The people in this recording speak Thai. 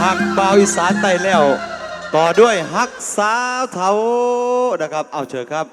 หักเบ่าอีสานใต้แล้ว ต่อด้วยหักสาวเทานะครับ เอาเชิญครับ